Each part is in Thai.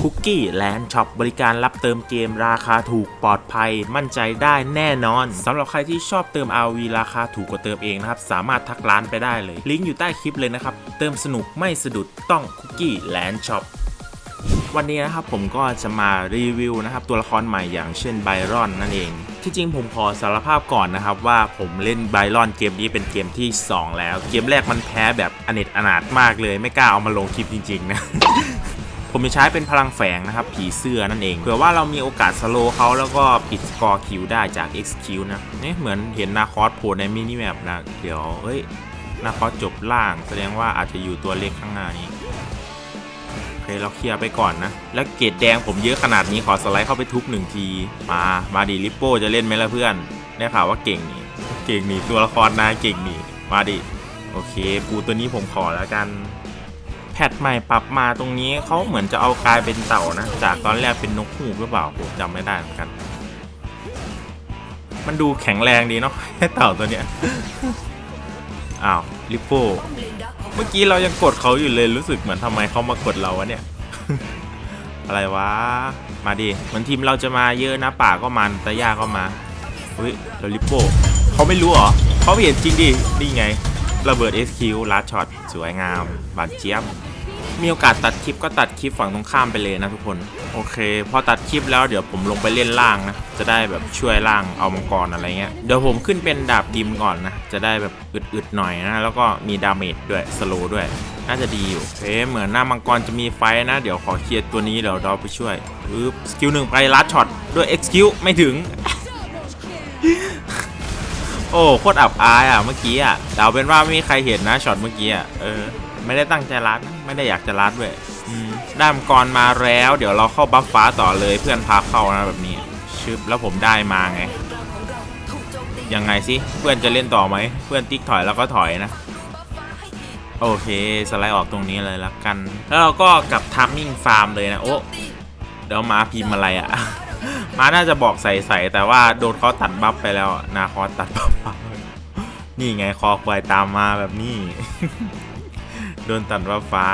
คุกกี้แลนด์ช็อปบริการรับเติมเกมราคาถูกปลอดภัย มั่นใจได้แน่นอนสำหรับใครที่ชอบเติม RV ราคาถูกกว่าเติมเองนะครับ สามารถทักร้านไปได้เลย ลิงก์อยู่ใต้คลิปเลยนะครับ เติมสนุกไม่สะดุดต้องคุกกี้แลนด์ช็อปวันนี้นะครับผมก็จะมารีวิวนะครับตัวละครใหม่อย่างเช่นไบรอนนั่นเอง ที่จริงผมขอสารภาพก่อนนะครับว่าผมเล่นไบรอนเกมนี้เป็นเกมที่ 2 แล้ว เกมแรกมันแพ้แบบอเนจอนาถมากเลย ไม่กล้าเอามาลงคลิปจริงๆนะ ผมจะใช้เป็นพลังแฝงนะครับ ผีเสื้อนั่นเองเผื่อว่าเรามีโอกาสสโลเขาแล้วก็ปิดสกอร์คิวได้จาก XQ นะเนี่ยเหมือนเห็นนาคอสโผล่ในมินิแมปนะเดี๋ยวเอ้ยนาคอสจบล่างแสดงว่าอาจจะอยู่ตัวเลขข้างหน้านี้โอเคเราเคลียร์ไปก่อนนะ แล้วเกรดแดงผมเยอะขนาดนี้ขอสไลด์เข้าไปทุบหนึ่งที มา มาดิลิปโป้จะเล่นไหมล่ะเพื่อน ได้ข่าวว่าเก่งนี่ เก่งนี่ตัวละครนายเก่งนี่ มาดิ โอเค ปูตัวนี้ผมขอแล้วกัน แพทใหม่ปรับมาตรงนี้เขาเหมือนจะเอากลายเป็นเต่านะ จากตอนแรกเป็นนกฮูกหรือเปล่าผมจำไม่ได้เหมือนกัน มันดูแข็งแรงดีเนาะเต่าตัวเนี้ยอ้าวลิปโป้เมื่อกี้เรายังกดเขาอยู่เลยรู้สึกเหมือนทำไมเขามากดเราวะเนี่ย อะไรวะ มาดิเหมือนทีมเราจะมาเยอะนะป่าก็มันตะย่าก็มาเฮ้ยเราลิปโป้เขาไม่รู้เหรอเขาไม่เห็นจริงดินี่ไง ระเบิด SQ ลัดช็อตสวยงาม บาดเจี๊ยบ มีโอกาสตัดคลิปก็ตัดคลิปฝั่งตรงข้ามไปเลยนะทุกคน โอเค พอตัดคลิปแล้วเดี๋ยวผมลงไปเล่นล่างนะ จะได้แบบช่วยล่างเอามังกรอะไรเงี้ย เดี๋ยวผมขึ้นเป็นดาบดิมก่อนนะ จะได้แบบอึดๆหน่อยนะ แล้วก็มีดาเมจด้วยสโลด้วย น่าจะดีอยู่เอ๊เหมือนหน้ามังกรจะมีไฟนะ เดี๋ยวขอเคลียร์ตัวนี้เดี๋ยวเราไปช่วยปึ๊บสกิลหนึ่งไปลัดช็อตด้วย X คิวไม่ถึง โอ้โคตรอับอายอะเมื่อกี้อะเดาเป็นว่าไม่มีใครเห็นนะช็อตเมื่อกี้อะเออไม่ได้ตั้งใจรัดนะไม่ได้อยากจะรัดด้วยด้ามกรมาแล้ว เดี๋ยวเราเข้าบัฟฟ้าต่อเลยเพื่อนพาเข้านะแบบนี้ชึบแล้วผมได้มาไงยังไงสิเพื่อนจะเล่นต่อไหมเพื่อนติ๊กถอยแล้วก็ถอยนะโอเคสไลด์ออกตรงนี้เลยละกัน แล้วเราก็กลับทัมมิ่งฟาร์มเลยนะโอ้เดี๋ยวมาพิมพ์อะไรอะ มาน่าจะบอกใส่ใส่แต่ว่าโดนเขาตัดบัฟไปแล้วอะนาคอตัดบัฟนี่ไงคอควายตามมาแบบนี้ โดนตัดบัฟฟ้า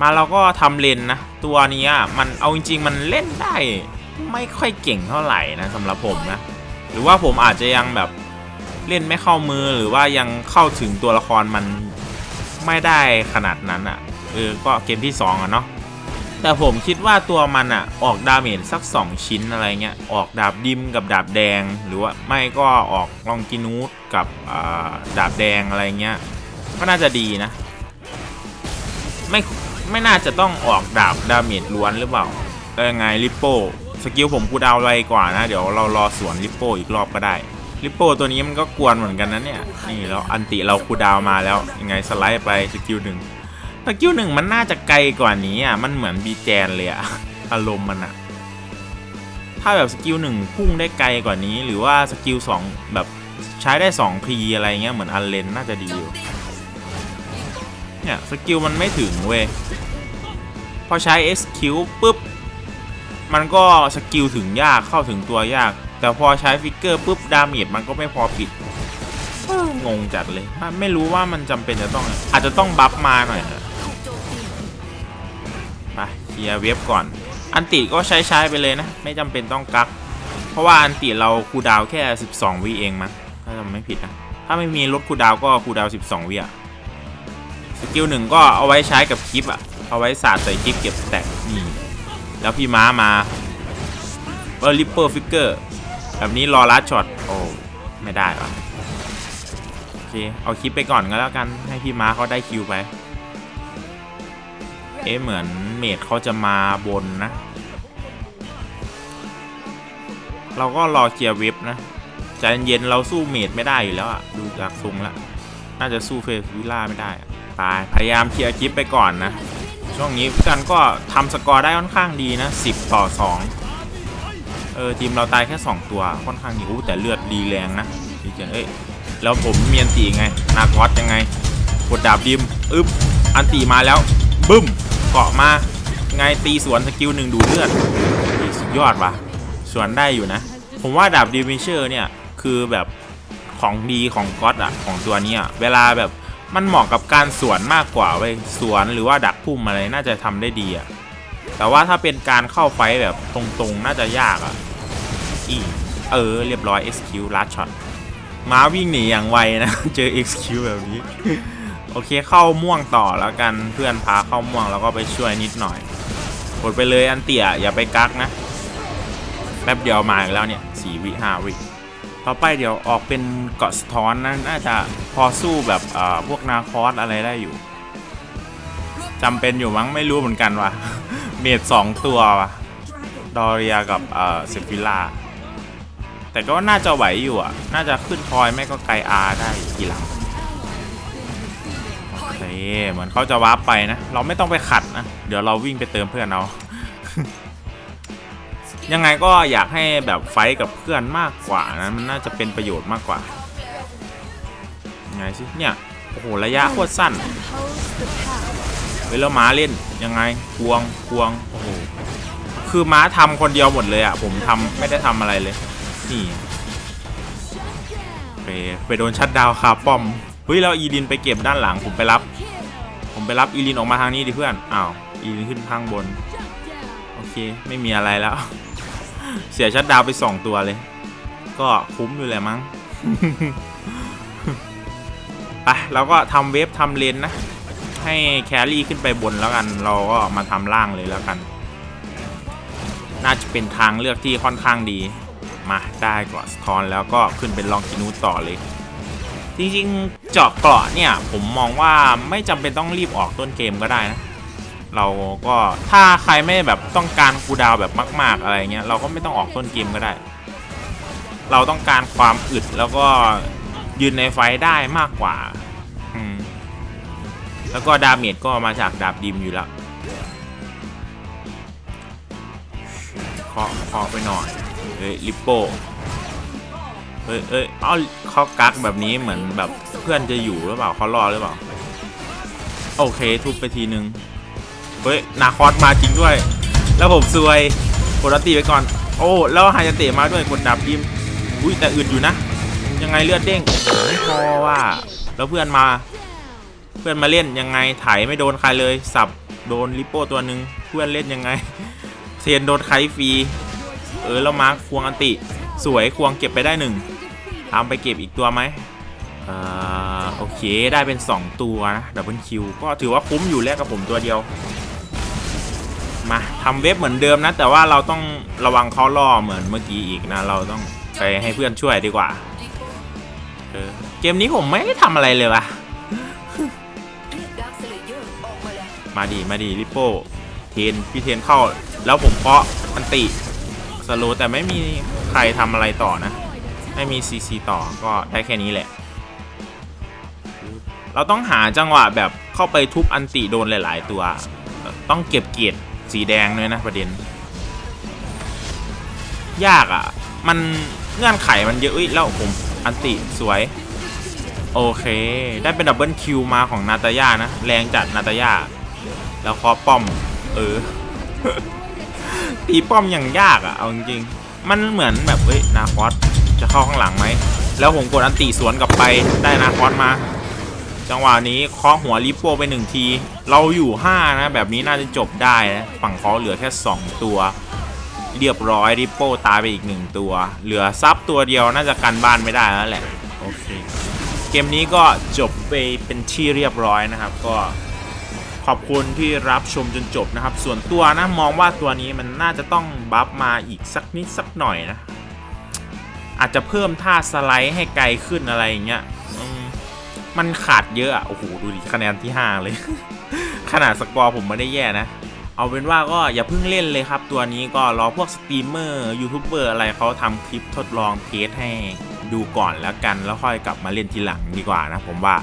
มาเราก็ทำเลนนะ ตัวนี้มันเอาจริงๆมันเล่นได้ ไม่ค่อยเก่งเท่าไหร่นะสำหรับผมนะ หรือว่าผมอาจจะยังแบบเล่นไม่เข้ามือหรือว่ายังเข้าถึงตัวละครมันไม่ได้ขนาดนั้นอะ่ะเออก็เกมที่2อะเนาะ แต่ผมคิดว่าตัวมันอะ่ะออกดาเมจสัก 2 ชิ้นอะไรเงี้ย ออกดาบดิมกับดาบแดง หรือว่าไม่ก็ออกลองกินูสกับอ่าดาบแดงอะไรเงี้ย ก็น่าจะดีนะ ไม่ไม่น่าจะต้องออกดาบดาเมจล้วนหรือเปล่าเออไงลิปโป้สกิลผมกูดาวไวกว่านะ เดี๋ยวเรารอสวนลิปโป้อีกรอบก็ได้ลิปโป้ตัวนี้มันก็กวนเหมือนกันนะเนี่ย นี่แล้วอันติเราคูดาวมาแล้วยังไงสไลด์ไปสกิลหนึ่ง สกิลหนึ่งมันน่าจะไกลกว่านี้อะ มันเหมือนบีแจนเลยอะ อารมณ์มันอะ ถ้าแบบสกิลหนึ่งพุ่งได้ไกลกว่านี้ หรือว่าสกิลสองแบบใช้ได้2พีอะไรเงี้ยเหมือนอันเลนน่าจะดีอยู่ เนี่ยสกิลมันไม่ถึงเว้ย พอใช้ SQ ปุ๊บ มันก็สกิลถึงยากเข้าถึงตัวยาก แต่พอใช้ฟิกเกอร์ปุ๊บดาเมจมันก็ไม่พอปิดงงจัดเลย ไม่รู้ว่ามันจำเป็นจะต้อง อาจจะต้องบัฟมาหน่อยนะ ลียร์เว็บก่อน อันติก็ใช้ใช้ไปเลยนะ ไม่จำเป็นต้องกัก เพราะว่าอันติเราคูดาวแค่ 12 วิเองมั้งถ้าจำไม่ผิดนะถ้าไม่มีลดคูดาวก็คูดาว 12 วิอะสกิลหนึ่งก็เอาไว้ใช้กับคลิปอะเอาไว้สาดใส่คลิปเก็บสแต็กนี่แล้วพี่ม้ามาเออริปเปอร์ฟิกเกอร์แบบนี้รอลัดช็อตโอ้ไม่ได้หรอโอเคเอาคลิปไปก่อนก็แล้วกันให้พี่ม้าเขาได้คิวไป เอ๊ะเหมือนเมดเขาจะมาบนนะ เราก็รอเคลียร์เว็บนะใจเย็นเราสู้เมดไม่ได้อยู่แล้วอะดูจากทรงละน่าจะสู้เฟสวิล่าไม่ได้อะไปพยายามเคลียร์คลิปไปก่อนนะ ช่วงนี้พี่กันก็ทำสกอร์ได้ค่อนข้างดีนะ 10 ต่อ 2 เออทีมเราตายแค่ 2 ตัวค่อนข้างดีอู้แต่เลือดดีแรงนะดีจังเอ้ยแล้วผมเมียนตีไงนาคอสยังไงกดดาบดิมอึ๊บอันตีมาแล้วบึ้ม เกาะมาไงตีสวนสกิลหนึ่งดูเลือดสุดยอดว่ะสวนได้อยู่นะ ผมว่าดาบดิวิเชอร์เนี่ย คือแบบของดีของก๊อตอะของตัวนี้เวลาแบบมันเหมาะกับการสวนมากกว่าเว้ยสวนหรือว่าดักพุ่มอะไรน่าจะทำได้ดีอะแต่ว่าถ้าเป็นการเข้าไฟแบบตรงๆ น่าจะยากอะอีเออ เรียบร้อย SQ ลัดช็อตม้าวิ่งหนีอย่างไวนะ เจอ XQ แบบนี้ โอเคเข้าม่วงต่อแล้วกันเพื่อนพาเข้าม่วงแล้วก็ไปช่วยนิดหน่อยกดไปเลยอันเตี่ยอย่าไปกักนะแป๊บเดียวมาอีกแล้วเนี่ยสี่วิห้าวิต่อไปเดี๋ยวออกเป็นเกาะสะท้อนนะน่าจะพอสู้แบบเอ่อพวกนาคอสอะไรได้อยู่จำเป็นอยู่มั้งไม่รู้เหมือนกันว่ะเมดสองตัวว่ะดอเรียกับเอ่อเซฟิล่าแต่ก็น่าจะไหวอยู่อะ น่าจะขึ้นทอยไม่ก็ไกลอาได้ทีหลัง เคเหมือนเขาจะวาร์ปไปนะ เราไม่ต้องไปขัดนะ เดี๋ยวเราวิ่งไปเติมเพื่อนเอายังไงก็อยากให้แบบไฟกับเพื่อนมากกว่านะมันน่าจะเป็นประโยชน์มากกว่าไงสิเนี่ยโอ้โหระยะโคตรสั้นเวลาม้าเล่นยังไงควงควงโอ้โหคือม้าทำคนเดียวหมดเลยอะผมทำไม่ได้ทำอะไรเลยนี่ไปไปโดนชัดดาวคาป้อม ฮ้ยแล้วอีลินไปเก็บด้านหลังผมไปรับ ผมไปรับอีลินออกมาทางนี้ดิเพื่อนอ้าวอีลินขึ้นข้างบนโอเคไม่มีอะไรแล้ว เสียชัดดาวไปสองตัวเลย ก็คุ้มอยู่แหละมั้งไปเราก็ทำเวฟทำเลนนะ ให้แครี่ขึ้นไปบนแล้วกัน เราก็มาทำล่างเลยแล้วกัน น่าจะเป็นทางเลือกที่ค่อนข้างดีมาได้ก่อนสทอนแล้วก็ขึ้นเป็นลองกินูต่อเลย จริง เจาะเกราะเนี่ยผมมองว่าไม่จำเป็นต้องรีบออกต้นเกมก็ได้นะ เราก็ถ้าใครไม่แบบต้องการคูดาวแบบมาก ๆอะไรเงี้ยเราก็ไม่ต้องออกต้นเกมก็ได้ เราต้องการความอึดแล้วก็ยืนในไฟได้มากกว่าอืมแล้วก็ดาเมจก็มาจากดาบดิมอยู่แล้วเคาะเคาะไปหน่อยเฮ้ยลิปโป้ เฮ้ยเอ้ยเอาเขากักแบบนี้เหมือนแบบเพื่อนจะอยู่หรือเปล่าเขารอหรือเปล่า โอเคทุบไปทีนึง เฮ้ย นาคอสมาจริงด้วย แล้วผมซวยกดอัลติไปก่อน โอ้ แล้วไฮยาเตะมาด้วยกดดับยิมอุ้ยแต่อึดอยู่นะ ยังไงเลือดเด้งไม่พอว่า แล้วเพื่อนมา เพื่อนมาเล่นยังไงไถไม่โดนใครเลย สับโดนลิปโป้ตัวหนึ่งเพื่อนเล่นยังไงเทนโดนไครฟรี เออแล้วมาร์ควงอันติ สวยควงเก็บไปได้หนึ่งตามไปเก็บอีกตัวไหมอ่อโอเคได้เป็น 2 ตัวนะดับเบิลคิวก็ถือว่าคุ้มอยู่แล้วกับผมตัวเดียว มาทำเว็บเหมือนเดิมนะ แต่ว่าเราต้องระวังเขาล่อเหมือนเมื่อกี้อีกนะ เราต้องไปให้เพื่อนช่วยดีกว่าเออเกมนี้ผมไม่ได้ทำอะไรเลยวะมาดีมาดีลิปโป้เทนพี่เทนเข้า แล้วผมเคาะอันติสโลแต่ไม่มี ใครทำอะไรต่อนะ ไม่มีซีซีต่อก็ได้แค่นี้แหละ เราต้องหาจังหวะแบบเข้าไปทุบอันติโดนหลาย ๆ ตัว ต้องเก็บเกียรติสีแดงด้วยนะประเด็น ยากอะ่ะ มันเงื่อนไขมันเยอะอุ๊ยแล้วผมอันติสวย โอเค ได้เป็นดับเบิลคิวมาของนาตาย่านะ แรงจัดนาตาย่าแล้วคอป้อม เออตีป้อมอย่างยากอะ่ะ เอาจริงๆ มันเหมือนแบบเฮ้ยนาคอสจะเข้าข้างหลังไหม แล้วผมกดอันติสวนกลับไปได้นาคอสมา จังหวะนี้เคาะหัวลิปโป้ไปหนึ่งที เราอยู่ 5 นะ แบบนี้น่าจะจบได้นะฝั่งเขาเหลือแค่ 2 ตัว เรียบร้อยริปโป้ตายไปอีก1ตัว เหลือซับตัวเดียวน่าจะกันบ้านไม่ได้แล้วแหละโอเคเกมนี้ก็จบไปเป็นที่เรียบร้อยนะครับก็ อบคุณที่รับชมจนจบนะครับ ส่วนตัวนะมองว่าตัวนี้มันน่าจะต้องบัฟมาอีกสักนิดสักหน่อยนะ อาจจะเพิ่มท่าสไลด์ให้ไกลขึ้นอะไรอย่างเงี้ยมมันขาดเยอะอะโอ้โหดูดิคะแนนที่ 5 เลย ขนาดสกอร์ผมไม่ได้แย่นะ เอาเป็นว่าก็อย่าเพิ่งเล่นเลยครับ ตัวนี้ก็รอพวกสตรีมเมอร์ยูทูบเบอร์อะไรเขาทำคลิปทดลองเทสให้ดูก่อนแล้วกันแล้วค่อยกลับมาเล่นทีหลังดีกว่านะผมว่า